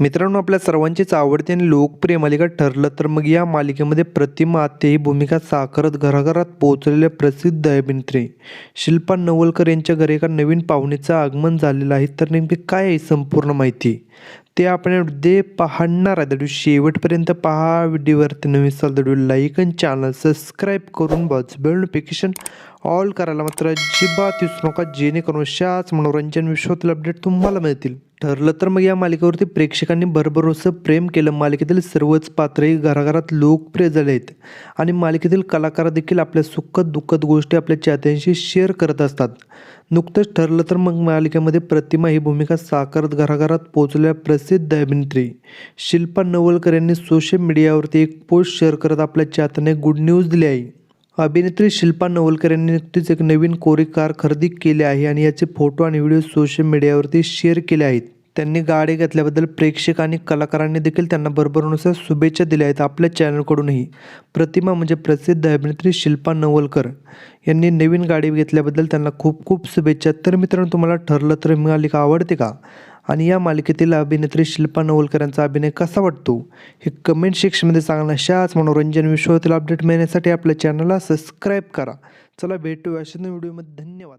मित्रांनो आपल्या सर्वांचीच आवडती आणि लोकप्रिय मालिका ठरलं तर मग या मालिकेमध्ये प्रतिमा आत्ते ही भूमिका साकारत घराघरात पोहोचलेल्या प्रसिद्ध अभिनेत्री शिल्पा नवलकर यांच्या घरी एका नवीन पाहुणेचं आगमन झालेलं आहे. तर नेमकी काय आहे संपूर्ण माहिती? ते आपण दे पाहणार आहे. दडू शेवटपर्यंत पहा व्हिडिओवरती नवीन असाल दडू लाईक आणि चॅनल सबस्क्राईब करून बस बेल नोटिफिकेशन ऑल करायला मात्र अजिबात विसरू नका. जेणेकरून अशाच मनोरंजन विश्वातील अपडेट तुम्हाला मिळतील. ठरलं तर मग या मालिकेवरती प्रेक्षकांनी भरभरोसं प्रेम केलं. मालिकेतील सर्वच पात्रही घराघरात लोकप्रिय झाले आहेत आणि मालिकेतील कलाकार देखील आपल्या सुखद दुःखद गोष्टी आपल्या चाहत्यांशी शेअर करत असतात. नुकतंच ठरलं तर मग मालिकेमध्ये प्रतिमा ही भूमिका साकारत घराघरात पोहोचलेल्या प्रसिद्ध अभिनेत्री शिल्पा नवलकर यांनी सोशल मीडियावरती एक पोस्ट शेअर करत आपल्या चाहत्यांना गुड न्यूज दिली आहे. अभिनेत्री शिल्पा नवलकर यांनी नुकतीच एक नवीन कोरी कार खरेदी केली आहे आणि याचे फोटो आणि व्हिडिओ सोशल मीडियावरती शेअर केले आहेत. त्यांनी गाडी घेतल्याबद्दल प्रेक्षक आणि कलाकारांनी देखील त्यांना बरोबरनुसार शुभेच्छा दिल्या आहेत आपल्या चॅनलकडूनही. प्रतिमा म्हणजे प्रसिद्ध अभिनेत्री शिल्पा नवलकर यांनी नवीन गाडी घेतल्याबद्दल त्यांना खूप खूप शुभेच्छा. तर मित्रांनो तुम्हाला ठरलं तर ही का? आवडते का? आणि या मालिकेतील अभिनेत्री शिल्पा नवलकर यांचा अभिनय कसा वाटतो? हे कमेंट सेक्शनमध्ये सांगणं अशाच मनोरंजन विश्वातील अपडेट मिळण्यासाठी आपल्या चॅनलला सबस्क्राईब करा. चला भेटू अशा व्हिडिओमध्ये धन्यवाद.